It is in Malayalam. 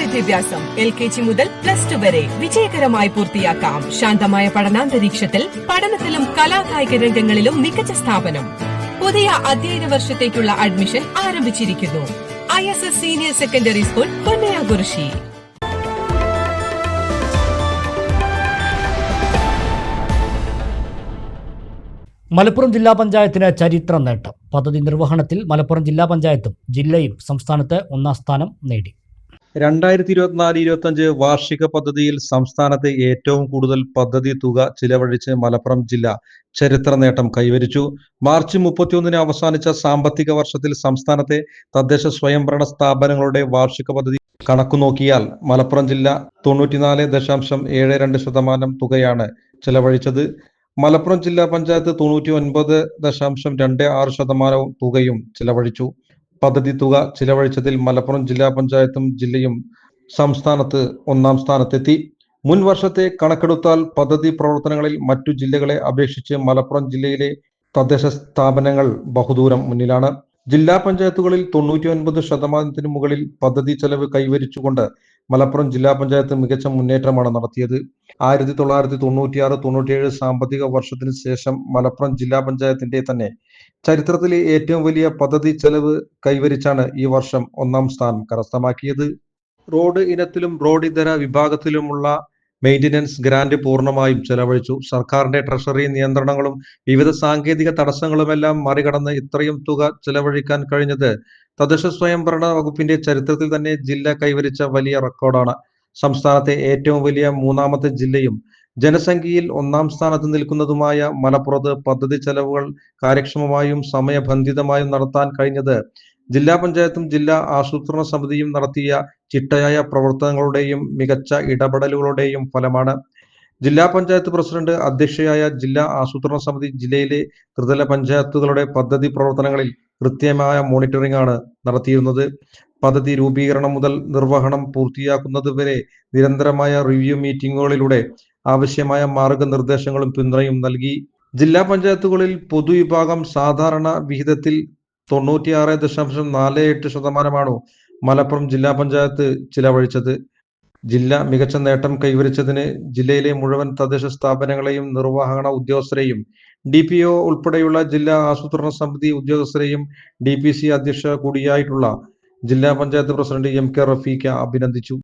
വിദ്യാഭ്യാസം എൽ കെ ജി മുതൽ പ്ലസ് ടു വരെ വിജയകരമായി പൂർത്തിയാക്കാം. ശാന്തമായ പഠനാന്തരീക്ഷത്തിൽ പഠനത്തിലും കലാകായിക രംഗങ്ങളിലും മികച്ച സ്ഥാപനം. പുതിയ അധ്യയന വർഷത്തേക്കുള്ള അഡ്മിഷൻ ആരംഭിച്ചിരിക്കുന്നു. I S S senior secondary school Ponnayakurissi Malappuram ജില്ലാ പഞ്ചായത്തിന് ചരിത്ര നേട്ടം. പദ്ധതി നിർവഹണത്തിൽ മലപ്പുറം ജില്ലാ പഞ്ചായത്തും ജില്ലയും സംസ്ഥാനത്ത് ഒന്നാം സ്ഥാനം നേടി. രണ്ടായിരത്തി ഇരുപത്തിനാല് ഇരുപത്തഞ്ച് വാർഷിക പദ്ധതിയിൽ സംസ്ഥാനത്തെ ഏറ്റവും കൂടുതൽ പദ്ധതി തുക ചിലവഴിച്ച് മലപ്പുറം ജില്ല ചരിത്ര നേട്ടം കൈവരിച്ചു. മാർച്ച് മുപ്പത്തിയൊന്നിന് അവസാനിച്ച സാമ്പത്തിക വർഷത്തിൽ സംസ്ഥാനത്തെ തദ്ദേശ സ്വയംഭരണ സ്ഥാപനങ്ങളുടെ വാർഷിക പദ്ധതി കണക്കു നോക്കിയാൽ മലപ്പുറം ജില്ല തൊണ്ണൂറ്റിനാല് ദശാംശം ഏഴ് രണ്ട് ശതമാനം തുകയാണ് ചെലവഴിച്ചത്. മലപ്പുറം ജില്ലാ പഞ്ചായത്ത് തൊണ്ണൂറ്റി ഒൻപത് ദശാംശം രണ്ട് ആറ് ശതമാനവും തുകയും ചിലവഴിച്ചു. പദ്ധതി തുക ചിലവഴിച്ചതിൽ മലപ്പുറം ജില്ലാ പഞ്ചായത്തും ജില്ലയും സംസ്ഥാനത്ത് ഒന്നാം സ്ഥാനത്തെത്തി. മുൻ വർഷത്തെ കണക്കെടുത്താൽ പദ്ധതി പ്രവർത്തനങ്ങളിൽ മറ്റു ജില്ലകളെ അപേക്ഷിച്ച് മലപ്പുറം ജില്ലയിലെ തദ്ദേശ സ്ഥാപനങ്ങൾ ബഹുദൂരം മുന്നിലാണ്. ജില്ലാ പഞ്ചായത്തുകളിൽ തൊണ്ണൂറ്റി ഒൻപത് ശതമാനത്തിന് മുകളിൽ പദ്ധതി ചെലവ് കൈവരിച്ചുകൊണ്ട് മലപ്പുറം ജില്ലാ പഞ്ചായത്ത് മികച്ച മുന്നേറ്റമാണ് നടത്തിയത്. ആയിരത്തി തൊള്ളായിരത്തി തൊണ്ണൂറ്റിയാറ് തൊണ്ണൂറ്റിയേഴ് സാമ്പത്തിക വർഷത്തിന് ശേഷം മലപ്പുറം ജില്ലാ പഞ്ചായത്തിന്റെ തന്നെ ചരിത്രത്തിലെ ഏറ്റവും വലിയ പദ്ധതി ചെലവ് കൈവരിച്ചാണ് ഈ വർഷം ഒന്നാം സ്ഥാനം കരസ്ഥമാക്കിയത്. റോഡ് ഇനത്തിലും റോഡ് ഇതര വിഭാഗത്തിലുമുള്ള മെയിന്റനൻസ് ഗ്രാന്റ് പൂർണമായും ചെലവഴിച്ചു. സർക്കാരിന്റെ ട്രഷറി നിയന്ത്രണങ്ങളും വിവിധ സാങ്കേതിക തടസ്സങ്ങളുമെല്ലാം മറികടന്ന് ഇത്രയും തുക ചെലവഴിക്കാൻ കഴിഞ്ഞത് തദ്ദേശ സ്വയംഭരണ വകുപ്പിന്റെ ചരിത്രത്തിൽ തന്നെ ജില്ല കൈവരിച്ച വലിയ റെക്കോർഡാണ്. സംസ്ഥാനത്തെ ഏറ്റവും വലിയ മൂന്നാമത്തെ ജില്ലയും ജനസംഖ്യയിൽ ഒന്നാം സ്ഥാനത്ത് നിൽക്കുന്നതുമായ മലപ്പുറത്ത് പദ്ധതി ചെലവുകൾ കാര്യക്ഷമമായും സമയബന്ധിതമായും നടത്താൻ കഴിഞ്ഞത് ജില്ലാ പഞ്ചായത്തും ജില്ലാ ആസൂത്രണ സമിതിയും നടത്തിയ ചിട്ടയായ പ്രവർത്തനങ്ങളുടെയും മികച്ച ഇടപെടലുകളുടെയും ഫലമാണ്. ജില്ലാ പഞ്ചായത്ത് പ്രസിഡന്റ് അധ്യക്ഷയായ ജില്ലാ ആസൂത്രണ സമിതി ജില്ലയിലെ ത്രിതല പഞ്ചായത്തുകളുടെ പദ്ധതി പ്രവർത്തനങ്ങളിൽ കൃത്യമായ മോണിറ്ററിംഗ് ആണ് നടത്തിയിരുന്നത്. പദ്ധതി രൂപീകരണം മുതൽ നിർവഹണം പൂർത്തിയാക്കുന്നത് വരെ നിരന്തരമായ റിവ്യൂ മീറ്റിംഗുകളിലൂടെ ആവശ്യമായ മാർഗനിർദ്ദേശങ്ങളും പിന്തുണയും നൽകി. ജില്ലാ പഞ്ചായത്തുകളിൽ പൊതുവിഭാഗം സാധാരണ വിഹിതത്തിൽ തൊണ്ണൂറ്റിയാറ് ദശാംശം നാല് എട്ട് ശതമാനമാണോ മലപ്പുറം ജില്ലാ പഞ്ചായത്ത് ചിലവഴിച്ചത്. ജില്ല മികച്ച നേട്ടം കൈവരിച്ചതിന് ജില്ലയിലെ മുഴുവൻ തദ്ദേശ സ്ഥാപനങ്ങളെയും നിർവഹണ ഉദ്യോഗസ്ഥരെയും ഡി പി ഒ ഉൾപ്പെടെയുള്ള ജില്ലാ ആസൂത്രണ സമിതി ഉദ്യോഗസ്ഥരെയും ഡി പി സി അധ്യക്ഷ കൂടിയായിട്ടുള്ള ജില്ലാ panchayat president M K Rafeeqa അഭിനന്ദിച്ചു.